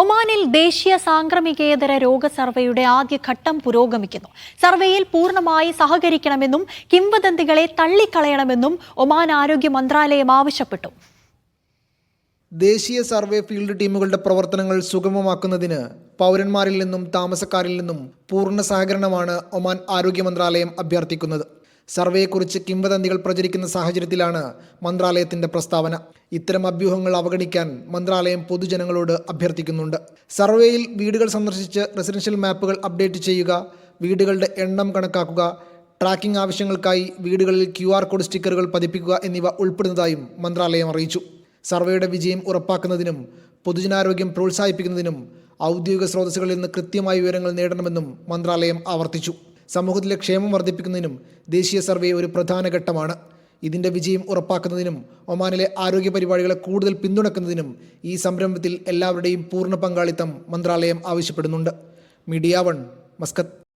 ഒമാനിൽ ദേശീയ സാംക്രമികേതര രോഗ സർവേയുടെ ആദ്യഘട്ടം പുരോഗമിക്കുന്നു. സർവേയിൽ പൂർണമായി സഹകരിക്കണമെന്നും കിംവദന്തികളെ തള്ളിക്കളയണമെന്നും ഒമാൻ ആരോഗ്യ മന്ത്രാലയം ആവശ്യപ്പെട്ടു. ദേശീയ സർവേ ഫീൽഡ് ടീമുകളുടെ പ്രവർത്തനങ്ങൾ സുഗമമാക്കുന്നതിന് പൗരന്മാരിൽ നിന്നും താമസക്കാരിൽ നിന്നും പൂർണ സഹകരണമാണ് ഒമാൻ ആരോഗ്യ മന്ത്രാലയം അഭ്യർത്ഥിക്കുന്നത്. സർവേയെക്കുറിച്ച് കിംവദന്തികൾ പ്രചരിക്കുന്ന സാഹചര്യത്തിലാണ് മന്ത്രാലയത്തിന്റെ പ്രസ്താവന. ഇത്തരം അഭ്യൂഹങ്ങൾ അവഗണിക്കാൻ മന്ത്രാലയം പൊതുജനങ്ങളോട് അഭ്യർത്ഥിക്കുന്നുണ്ട്. സർവേയിൽ വീടുകൾ സന്ദർശിച്ച് റെസിഡൻഷ്യൽ മാപ്പുകൾ അപ്ഡേറ്റ് ചെയ്യുക വീടുകളുടെ എണ്ണം കണക്കാക്കുക ട്രാക്കിംഗ് ആവശ്യങ്ങൾക്കായി വീടുകളിൽ ക്യു ആർ കോഡ് സ്റ്റിക്കറുകൾ പതിപ്പിക്കുക എന്നിവ ഉൾപ്പെടുന്നതായും മന്ത്രാലയം അറിയിച്ചു. സർവേയുടെ വിജയം ഉറപ്പാക്കുന്നതിനും പൊതുജനാരോഗ്യം പ്രോത്സാഹിപ്പിക്കുന്നതിനും ഔദ്യോഗിക സ്രോതസ്സുകളിൽ നിന്ന് കൃത്യമായ വിവരങ്ങൾ നേടണമെന്നും മന്ത്രാലയം ആവർത്തിച്ചു. സമൂഹത്തിലെ ക്ഷേമം വർദ്ധിപ്പിക്കുന്നതിനും ദേശീയ സർവേ ഒരു പ്രധാന ഘട്ടമാണ്. ഇതിന്റെ വിജയം ഉറപ്പാക്കുന്നതിനും ഒമാനിലെ ആരോഗ്യ പരിപാടികളെ കൂടുതൽ പിന്തുണക്കുന്നതിനും ഈ സംരംഭത്തിൽ എല്ലാവരുടെയും പൂർണ പങ്കാളിത്തം മന്ത്രാലയം ആവശ്യപ്പെടുന്നുണ്ട്. Media one Muscat.